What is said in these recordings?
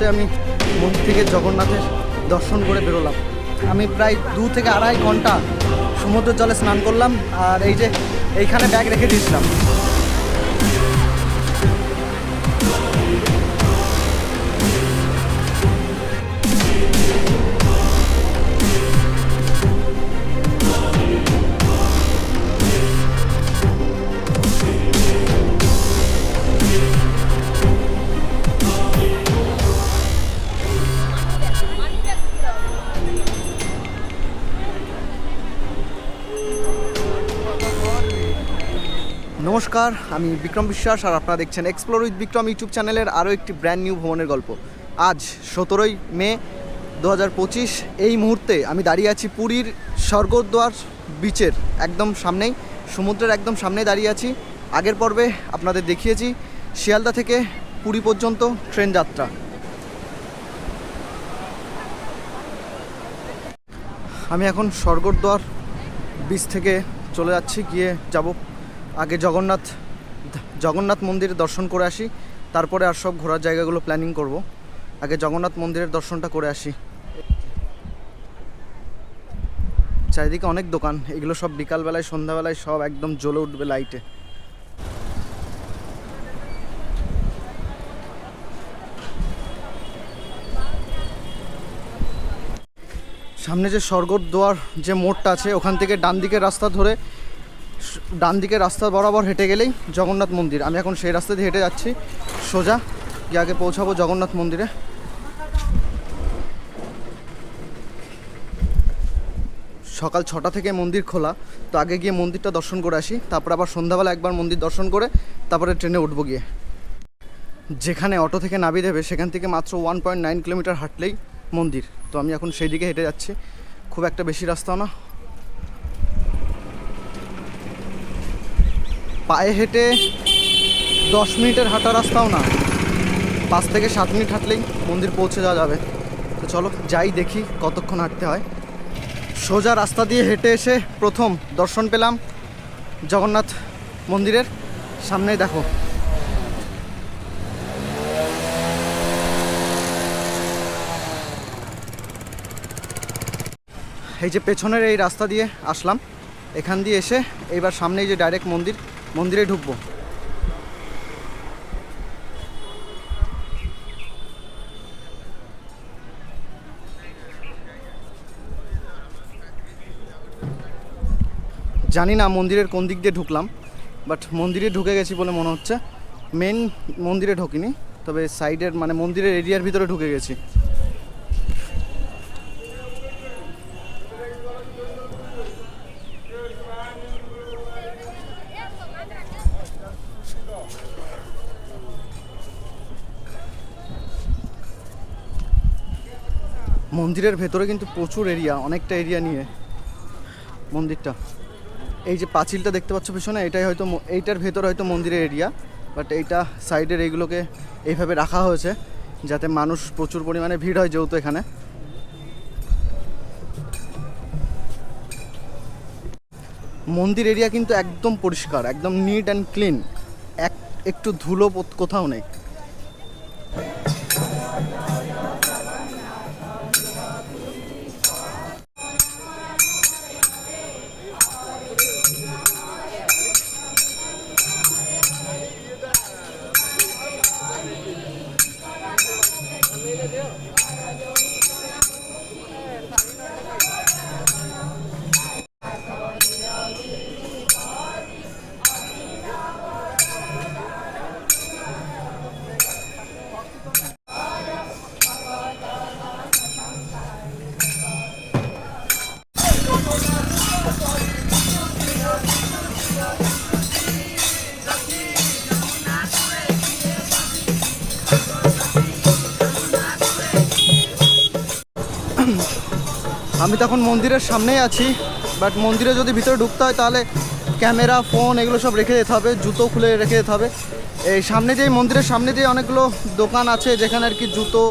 মুহূর্তে আমি মন্দির থেকে জগন্নাথের দর্শন করে বেরোলাম। আমি প্রায় দু থেকে আড়াই ঘণ্টা সমুদ্রের জলে স্নান করলাম আর এই যে এইখানে ব্যাগ রেখে দিয়েছিলাম। নমস্কার, আমি বিক্রম বিশ্বাস আর আপনারা দেখছেন এক্সপ্লোর উইথ বিক্রম ইউটিউব চ্যানেলের আরও একটি ব্র্যান্ড নিউ ভ্রমণের গল্প। আজ সতেরোই মে দু হাজার পঁচিশ, এই মুহূর্তে আমি দাঁড়িয়ে আছি পুরীর স্বর্গদ্বার বিচের একদম সামনেই, সমুদ্রের একদম সামনে দাঁড়িয়ে আছি। আগের পর্বে আপনাদের দেখিয়েছি শিয়ালদা থেকে পুরী পর্যন্ত ট্রেন যাত্রা। আমি এখন স্বর্গদ্বার বিচ থেকে চলে যাচ্ছি, গিয়ে যাব আগে জগন্নাথ জগন্নাথ মন্দিরে দর্শন করে আসি, তারপরে আর সব ঘোরার জায়গাগুলো প্ল্যানিং করব। আগে জগন্নাথ মন্দিরের দর্শনটা করে আসি। চারিদিকে অনেক দোকান, এগুলো সব বিকালবেলায়, সন্ধ্যাবেলায় সব একদম জ্বলে উঠবে লাইটে সামনে যে স্বর্গদ্বার যে মোড়টা আছে, ওখান থেকে ডান দিকের রাস্তা ধরে ডান দিকের রাস্তা বরাবর হেঁটে গেলেই জগন্নাথ মন্দির। আমি এখন সেই রাস্তা দিয়ে হেঁটে যাচ্ছি। সোজা গিয়ে আগে পৌঁছাবো জগন্নাথ মন্দিরে। সকাল ছটা থেকে মন্দির খোলা। তো আগে গিয়ে মন্দিরটা দর্শন করে আসি। তারপর আবার সন্ধ্যাবেলা একবার মন্দির দর্শন করে তারপরে ট্রেনে উঠবো গিয়ে। যেখানে অটো থেকে নামিয়ে দেবে, সেখান থেকে মাত্র ওয়ান পয়েন্ট নাইন কিলোমিটার হাঁটলেই মন্দির। তো আমি এখন সেই দিকে হেঁটে যাচ্ছি। খুব একটা বেশি রাস্তাও না। পায়ে হেঁটে দশ মিনিটের হাঁটা রাস্তাও না। পাঁচ থেকে সাত মিনিট হাঁটলেই মন্দির পৌঁছে যাওয়া যাবে। তো চলো যাই দেখি কতক্ষণ হাঁটতে হয়। সোজা রাস্তা দিয়ে হেঁটে এসে প্রথম দর্শন পেলাম জগন্নাথ মন্দিরের সামনেই দেখো। এই যে পেছনের এই রাস্তা দিয়ে আসলাম। এখান দিয়ে এসে এইবার সামনেই যে ডাইরেক্ট মন্দির মন্দিরে ঢুকবো। জানি না মন্দিরের কোন দিক দিয়ে ঢুকলাম বাট মন্দিরে ঢুকে গেছি বলে মনে হচ্ছে। মেন মন্দিরে ঢুকিনি, তবে সাইডের মানে মন্দিরের এরিয়ার ভিতরে ঢুকে গেছি। মন্দিরের ভেতরে কিন্তু প্রচুর এরিয়া অনেকটা এরিয়া নিয়ে মন্দিরটা। এই যে পাঁচিলটা দেখতে পাচ্ছ পেছনে, এটাই হয়তো এইটার ভেতর হয়তো মন্দিরের এরিয়া বাট এইটা সাইডের এইগুলোকে এইভাবে রাখা হয়েছে, যাতে মানুষ প্রচুর পরিমাণে ভিড় হয় যেহেতু এখানে। মন্দির এরিয়া কিন্তু একদম পরিষ্কার, একদম নিট অ্যান্ড ক্লিন এক একটু ধুলো কোথাও নেই। আমি তখন মন্দিরের সামনেই আছি বাট মন্দিরে যদি ভিতরে ঢুকতে হয় তাহলে ক্যামেরা ফোন এগুলো সব রেখে যেতে হবে, জুতো খুলে রেখে যেতে হবে। এই সামনে যেই মন্দিরের সামনে দিয়ে অনেকগুলো দোকান আছে যেখানে আর কি জুতো,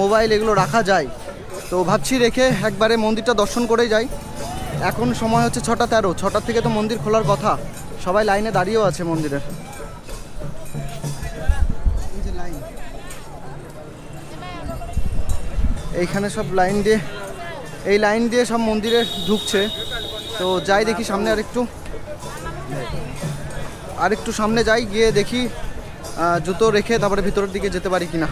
মোবাইল এগুলো রাখা যায়। তো ভাবছি রেখে একবারে মন্দিরটা দর্শন করেই যাই। এখন সময় হচ্ছে ছটা তেরো ছটার থেকে তো মন্দির খোলার কথা। সবাই লাইনে দাঁড়িয়েও আছে মন্দিরের। এইখানে সব লাইন দিয়ে এই লাইন দিয়ে সব মন্দিরে ঢুকছে। তো যাই দেখি সামনে আরেকটু। আরেকটু সামনে যাই, গিয়ে দেখি জুতো রেখে তারপরে ভিতরের দিকে যেতে পারি কিনা।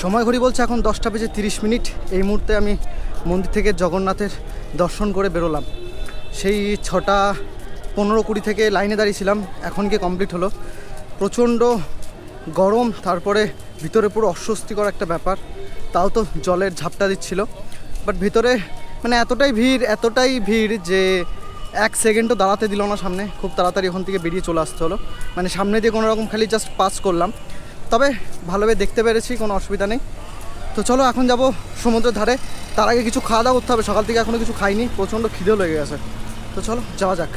সময় ঘড়ি বলছে এখন দশটা বেজে তিরিশ মিনিট। এই মুহূর্তে আমি মন্দির থেকে জগন্নাথের দর্শন করে বেরোলাম। সেই ছটা পনেরো কুড়ি থেকে লাইনে দাঁড়িয়েছিলাম, এখন গিয়ে কমপ্লিট হলো। প্রচণ্ড গরম, তারপরে ভিতরে পুরো অস্বস্তিকর একটা ব্যাপার। তাও তো জলের ঝাপটা দিচ্ছিল। বাট ভিতরে মানে এতটাই ভিড় এতটাই ভিড় যে এক সেকেন্ডও দাঁড়াতে দিল না সামনে। খুব তাড়াতাড়ি ওখান থেকে বেরিয়ে চলে আসতে হলো। মানে সামনে দিয়ে কোনো রকম খালি জাস্ট পাস করলাম। তবে ভালোভাবে দেখতে পেরেছি, কোনো অসুবিধা নেই। তো চলো এখন যাব সমুদ্রের ধারে। তার আগে কিছু খাওয়া দাওয়া করতে হবে। সকাল থেকে এখনও কিছু খাইনি, প্রচণ্ড খিদেও লেগে গেছে। তো চলো, যাওয়া যাক।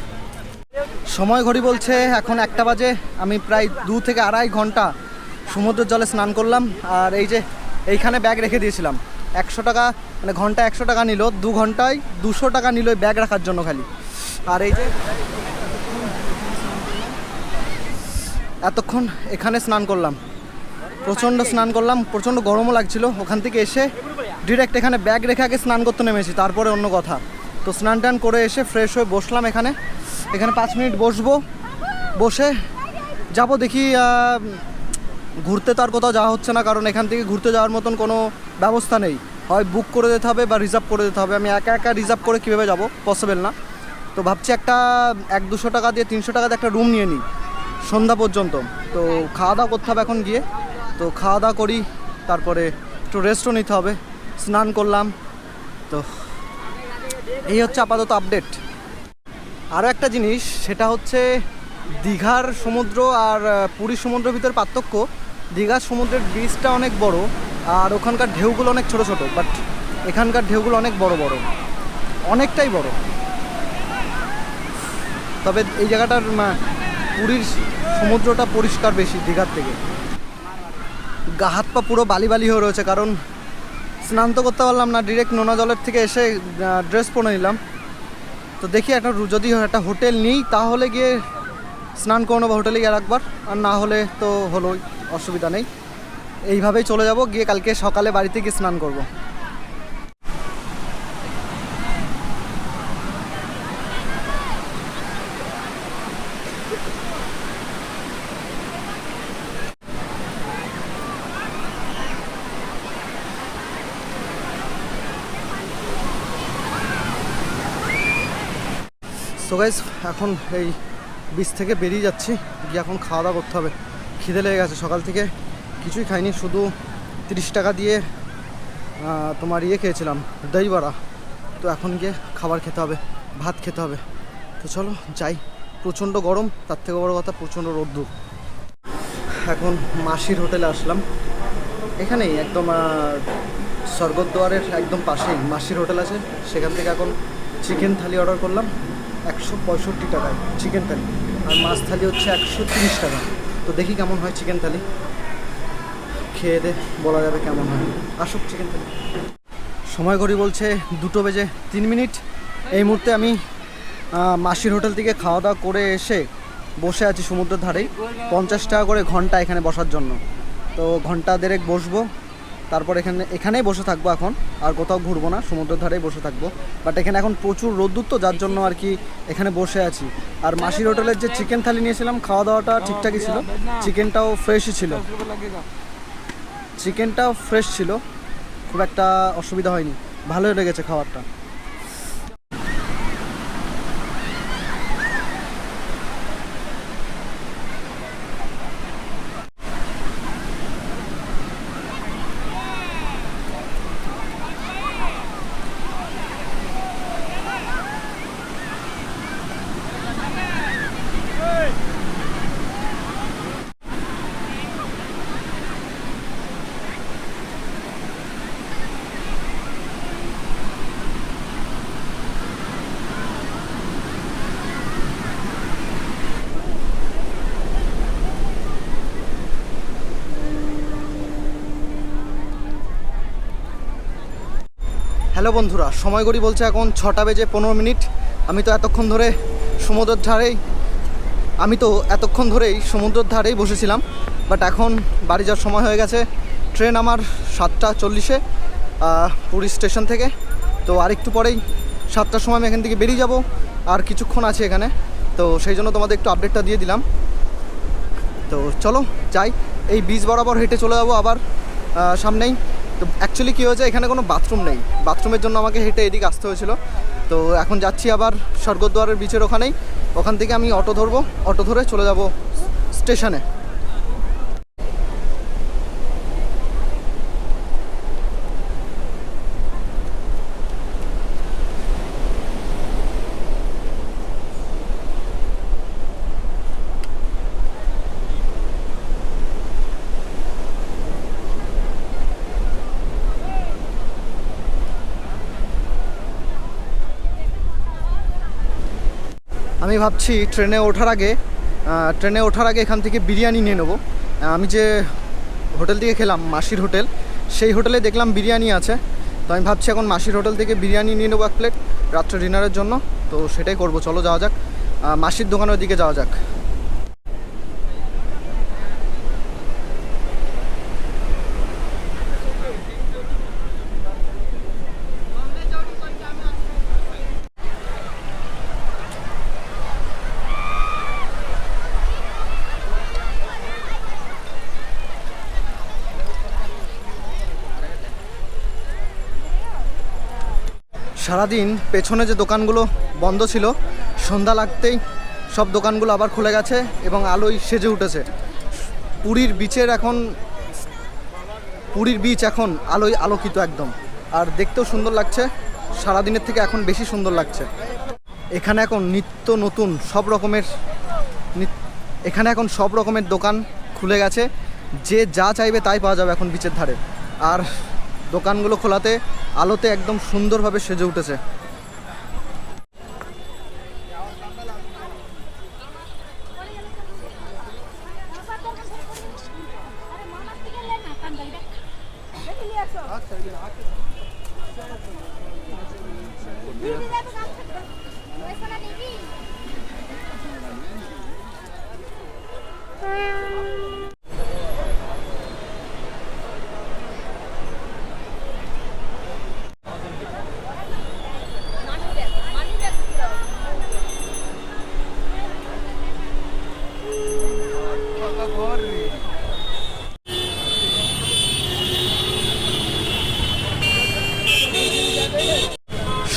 সময় ঘড়ি বলছে এখন একটা বাজে। আমি প্রায় দু থেকে আড়াই ঘণ্টা সমুদ্রের জলে স্নান করলাম আর এই যে এইখানে ব্যাগ রেখে দিয়েছিলাম। একশো টাকা মানে ঘণ্টা একশো টাকা নিল, দু ঘন্টায় দুশো টাকা নিল ব্যাগ রাখার জন্য খালি। আর এই যে এতক্ষণ এখানে স্নান করলাম। প্রচণ্ড স্নান করলাম, প্রচণ্ড গরমও লাগছিল। ওখান থেকে এসে ডিরেক্ট এখানে ব্যাগ রেখে আগে স্নান করতে নেমেছি, তারপরে অন্য কথা। তো স্নান টান করে এসে ফ্রেশ হয়ে বসলাম এখানে। এখানে পাঁচ মিনিট বসবো, বসে যাব দেখি ঘুরতে তার কোথাও যাওয়া হচ্ছে না, কারণ এখান থেকে ঘুরতে যাওয়ার মতন কোনো ব্যবস্থা নেই। হয় বুক করে দিতে হবে বা রিজার্ভ করে দিতে হবে। আমি একা একা রিজার্ভ করে কীভাবে যাব? পসিবল না। তো ভাবছি একটা এক দুশো টাকা দিয়ে তিনশো টাকা দিয়ে একটা রুম নিয়ে নিই, সন্ধ্যা পর্যন্ত। তো খাওয়া দাওয়া করতে হবে এখন গিয়ে। তো খাওয়া দাওয়া করি, তারপরে একটু রেস্টও নিতে হবে। স্নান করলাম। তো এই হচ্ছে আপাতত আপডেট আরও একটা জিনিস, সেটা হচ্ছে দীঘার সমুদ্র আর পুরীর সমুদ্রের ভিতর পার্থক্য। দীঘার সমুদ্রের ব্রিজটা অনেক বড় আর ওখানকার ঢেউগুলো অনেক ছোট ছোট বাট এখানকার ঢেউগুলো অনেক বড় বড়। অনেকটাই বড়। তবে এই জায়গাটার পুরীর সমুদ্রটা পরিষ্কার বেশি দীঘার থেকে। গা হাত পা পুরো বালি বালি হয়ে রয়েছে, কারণ স্নান তো করতে পারলাম না ডিরেক্ট নোনা জলের থেকে এসে ড্রেস পরে নিলাম। তো দেখি একটা যদি একটা হোটেল নিই, তাহলে গিয়ে স্নান করে নেব হোটেলে গিয়ে একবার আর না হলে তো হলোই, অসুবিধা নেই। এইভাবেই চলে যাব, গিয়ে কালকে সকালে বাড়িতে গিয়ে স্নান করব। সো গাইস এখন এই বিচ থেকে বেরিয়ে যাচ্ছি। গিয়ে এখন খাওয়া দাওয়া করতে হবে। খিদে লেগে গেছে সকাল থেকে। কিছুই খাইনি, শুধু তিরিশ টাকা দিয়ে তোমার ইয়ে খেয়েছিলাম দই বড়া তো এখন গিয়ে খাবার খেতে হবে, ভাত খেতে হবে। তো চলো যাই। প্রচণ্ড গরম, তার থেকে বড় কথা প্রচণ্ড রোদ্দুর। এখন মাসির হোটেলে আসলাম। এখানেই একদম স্বর্গদ্বারের একদম পাশেই মাসির হোটেল আছে। সেখান থেকে এখন চিকেন থালি অর্ডার করলাম। একশো পঁয়ষট্টি টাকায় চিকেন থালি আর মাছ থালি হচ্ছে একশো তিরিশ টাকা। তো দেখি কেমন হয় চিকেন থালি খেয়ে দে, বলা যাবে কেমন হয়। আসুক চিকেন থালি সময় ঘড়ি বলছে দুটো বেজে তিন মিনিট। এই মুহূর্তে আমি মাসির হোটেল থেকে খাওয়া দাওয়া করে এসে বসে আছি সমুদ্রের ধারেই পঞ্চাশ টাকা করে ঘণ্টা এখানে বসার জন্য। তো ঘণ্টা দেড়েক বসবো। তারপর এখানে, এখানেই বসে থাকব এখন, আর কোথাও ঘুরবো না, সমুদ্রের ধারেই বসে থাকব। বাট এখানে এখন প্রচুর রোদ্দুর তো, যার জন্য আর কি এখানে বসে আছি। আর মাসির হোটেলের যে চিকেন থালি নিয়েছিলাম খাওয়া দাওয়াটা ঠিকঠাকই ছিল। চিকেনটাও ফ্রেশই ছিল। চিকেনটাও ফ্রেশ ছিল। খুব একটা অসুবিধা হয়নি। ভালোই লেগেছে খাবারটা। হ্যালো বন্ধুরা, সময় গড়ি বলছে এখন ছটা বেজে পনেরো মিনিট। আমি তো এতক্ষণ ধরে সমুদ্রের ধারেই, আমি তো এতক্ষণ ধরেই সমুদ্রের ধারেই বসেছিলাম। বাট এখন বাড়ি যাওয়ার সময় হয়ে গেছে ট্রেন আমার সাতটা চল্লিশে পুরী স্টেশন থেকে। তো আর একটু পরেই সাতটার সময় আমি এখান থেকে বেরিয়ে যাব, আর কিছুক্ষণ আছে এখানে। তো সেই জন্য তোমাদের একটু আপডেটটা দিয়ে দিলাম। তো চলো যাই, এই বীজ বরাবর হেঁটে চলে যাব আবার সামনেই। তো অ্যাকচুয়ালি কী হয়েছে, এখানে কোনো বাথরুম নেই। বাথরুমের জন্য আমাকে হেঁটে এদিক আসতে হয়েছিল। তো এখন যাচ্ছি আবার স্বর্গদ্বারের বিচের ওখানেই। ওখান থেকে আমি অটো ধরবো অটো ধরে চলে যাব স্টেশনে আমি ভাবছি ট্রেনে ওঠার আগে ট্রেনে ওঠার আগে এখান থেকে বিরিয়ানি নিয়ে নেব। আমি যে হোটেল থেকে খেলাম, মাসির হোটেল, সেই হোটেলে দেখলাম বিরিয়ানি আছে। তো আমি ভাবছি এখন মাসির হোটেল থেকে বিরিয়ানি নিয়ে নেব এক প্লেট রাত্রে ডিনারের জন্য। তো সেটাই করব, চলো যাওয়া যাক। মাসির দোকানের দিকে যাওয়া যাক। সারাদিন পেছনে যে দোকানগুলো বন্ধ ছিল, সন্ধ্যা লাগতেই সব দোকানগুলো আবার খুলে গেছে এবং আলোয় সেজে উঠেছে। পুরীর বিচের এখন, পুরীর বিচ এখন আলোয় আলোকিত একদম। আর দেখতেও সুন্দর লাগছে, সারাদিনের থেকে এখন বেশি সুন্দর লাগছে। এখানে এখন নিত্য নতুন সব রকমের এখানে এখন সব রকমের দোকান খুলে গেছে। যে যা চাইবে তাই পাওয়া যাবে এখন বিচের ধারে। আর দোকানগুলো খোলাতে আলোতে একদম সুন্দরভাবে সেজে উঠেছে।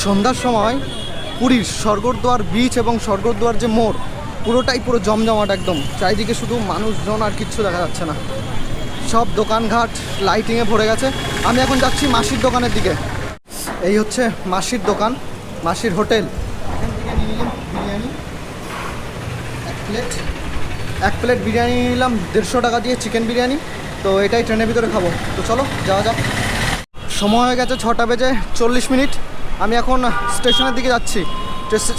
সন্ধ্যার সময় পুরীর স্বর্গদ্বার বিচ এবং স্বর্গদ্বার যে মোড়, পুরোটাই পুরো জমজমাট একদম। চারিদিকে শুধু মানুষজন আর কিচ্ছু দেখা যাচ্ছে না। সব দোকানঘাট লাইটিংয়ে ভরে গেছে। আমি এখন যাচ্ছি মাসির দোকানের দিকে। এই হচ্ছে মাসির দোকান, মাসির হোটেল। এখান থেকে নিয়ে নিলাম বিরিয়ানি। এক প্লেট এক প্লেট বিরিয়ানি নিলাম, দেড়শো টাকা দিয়ে চিকেন বিরিয়ানি। তো এটাই ট্রেনের ভিতরে খাব। তো চলো, যাওয়া যাক। সময় হয়ে গেছে ছটা বেজে চল্লিশ মিনিট। আমি এখন স্টেশনের দিকে যাচ্ছি।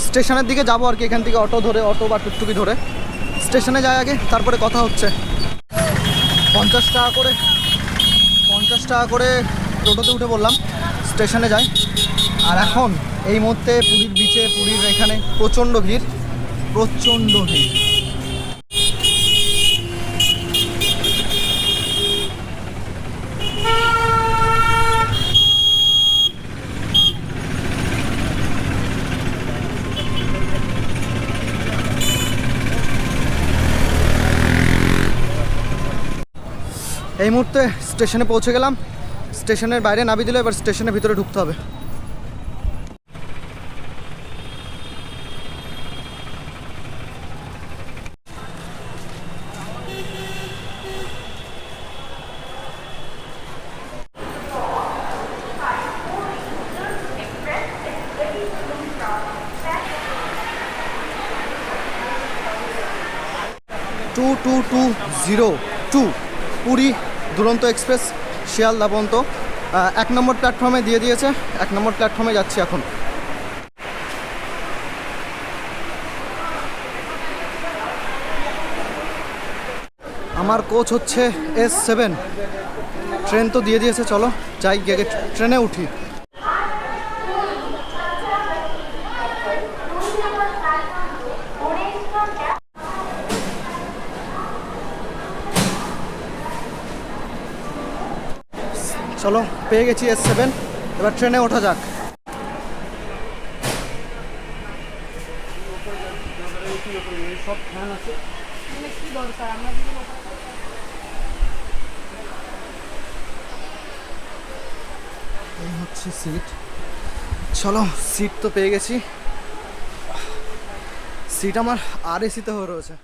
স্টেশনের দিকে যাব আর কি, এখান থেকে অটো ধরে, অটো বা টুকটুকি ধরে। স্টেশনে যাই আগে, তারপরে কথা হচ্ছে। পঞ্চাশ টাকা করে, পঞ্চাশ টাকা করে টোটোতে উঠে বললাম স্টেশনে যাই। আর এখন এই মুহূর্তে পুরীর বিচে পুরীর এখানে প্রচণ্ড ভিড় প্রচণ্ড ভিড়। এই মুহূর্তে স্টেশনে পৌঁছে গেলাম। স্টেশনের বাইরে নামিয়ে দিল, এবার স্টেশনের ভিতরে ঢুকতে হবে। Two two two zero two, Puri Duronto express Sealdah পর্যন্ত এক নম্বর প্ল্যাটফর্মে দিয়ে দিয়েছে, এক নম্বর প্ল্যাটফর্মে যাচ্ছি এখন। আমার কোচ হচ্ছে এস সেভেন ট্রেন তো দিয়ে দিয়েছে, চলো, যাই গিয়ে ট্রেনে উঠি। চলো, পেয়ে গেছি এস সেভেন এবার ট্রেনে ওঠা যাক। হচ্ছে সিট চলো সিট তো পেয়ে গেছি। সিট আমার আর এসিতে হয়ে রয়েছে।